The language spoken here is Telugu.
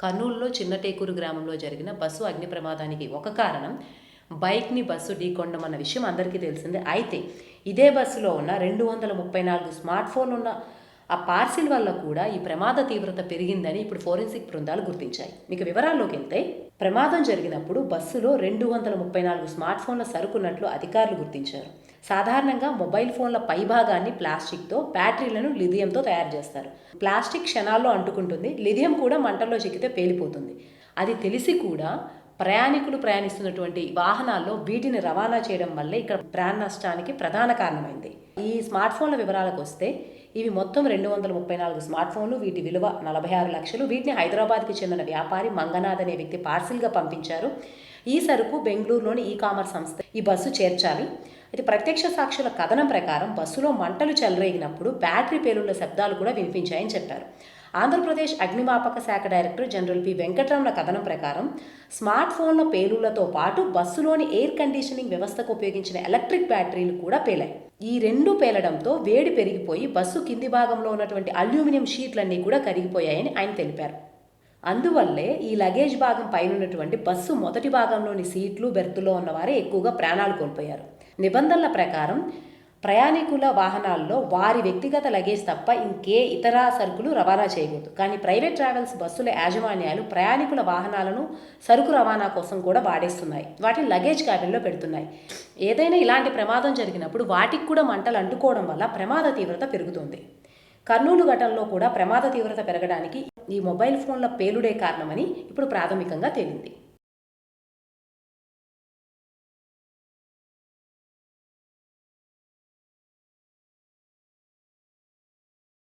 కర్నూలులో చిన్నటేకూరు గ్రామంలో జరిగిన బస్సు అగ్ని ప్రమాదానికి ఒక కారణం బైక్ని బస్సు ఢీకొండమన్న అన్న విషయం అందరికీ తెలిసిందే. అయితే ఇదే బస్సులో ఉన్న రెండు వందల ముప్పై నాలుగు స్మార్ట్ ఫోన్ ఉన్న ఆ పార్సిల్ వల్ల కూడా ఈ ప్రమాద తీవ్రత పెరిగిందని ఇప్పుడు ఫోరెన్సిక్ బృందాలు గుర్తించాయి. మీకు వివరాల్లోకి వెళ్తే ప్రమాదం జరిగినప్పుడు బస్సులో రెండు వందల ముప్పై నాలుగు స్మార్ట్ ఫోన్ల సరుకున్నట్లు అధికారులు గుర్తించారు. సాధారణంగా మొబైల్ ఫోన్ల పైభాగాన్ని ప్లాస్టిక్తో బ్యాటరీలను లిథియంతో తయారు చేస్తారు. ప్లాస్టిక్ క్షణాల్లో అంటుకుంటుంది లిథియం కూడా మంటల్లో చిక్కితే పేలిపోతుంది. అది తెలిసి కూడా ప్రయాణికులు ప్రయాణిస్తున్నటువంటి వాహనాల్లో వీటిని రవాణా చేయడం వల్లే ఇక్కడ ప్రాణ నష్టానికి ప్రధాన కారణమైంది. ఈ స్మార్ట్ ఫోన్ల వివరాలకు వస్తే ఇవి మొత్తం రెండు వందల ముప్పై నాలుగు స్మార్ట్ ఫోన్లు వీటి విలువ నలభై ఆరు లక్షలు. వీటిని హైదరాబాద్కి చెందిన వ్యాపారి మంగనాథ్ అనే వ్యక్తి పార్సిల్గా పంపించారు. ఈ సరుకు బెంగళూరులోని ఈ కామర్స్ సంస్థ ఈ బస్సు చేర్చాలి. అయితే ప్రత్యక్ష సాక్షుల కథనం ప్రకారం బస్సులో మంటలు చెలరేగినప్పుడు బ్యాటరీ పేలుళ్ళ శబ్దాలు కూడా వినిపించాయని చెప్పారు. ఆంధ్రప్రదేశ్ అగ్నిమాపక శాఖ డైరెక్టర్ జనరల్ పి. వెంకటరమణ కథనం ప్రకారం స్మార్ట్ ఫోన్ల పేలుళ్ళతో పాటు బస్సులోని ఎయిర్ కండిషనింగ్ వ్యవస్థకు ఉపయోగించిన ఎలక్ట్రిక్ బ్యాటరీలు కూడా పేలాయి. ఈ రెండు పేలడంతో వేడి పెరిగిపోయి బస్సు కింది భాగంలో ఉన్నటువంటి అల్యూమినియం షీట్లన్నీ కూడా కరిగిపోయాయని ఆయన తెలిపారు. అందువల్లే ఈ లగేజ్ భాగం పైన ఉన్నటువంటి బస్సు మొదటి భాగంలోని సీట్లు బెర్తులో ఉన్నవారే ఎక్కువగా ప్రాణాలు కోల్పోయారు. నిబంధనల ప్రకారం ప్రయాణికుల వాహనాల్లో వారి వ్యక్తిగత లగేజ్ తప్ప ఇంకే ఇతర సరుకులు రవాణా చేయకూడదు. కానీ ప్రైవేట్ ట్రావెల్స్ బస్సుల యాజమాన్యాలు ప్రయాణికుల వాహనాలను సరుకు రవాణా కోసం కూడా వాడేస్తున్నాయి. వాటిని లగేజ్ క్యాబిన్లో పెడుతున్నాయి. ఏదైనా ఇలాంటి ప్రమాదం జరిగినప్పుడు వాటికి కూడా మంటలు అంటుకోవడం వల్ల ప్రమాద తీవ్రత పెరుగుతుంది. కర్నూలు ఘటనలో కూడా ప్రమాద తీవ్రత పెరగడానికి ఈ మొబైల్ ఫోన్ల పేలుడే కారణమని ఇప్పుడు ప్రాథమికంగా తేలింది.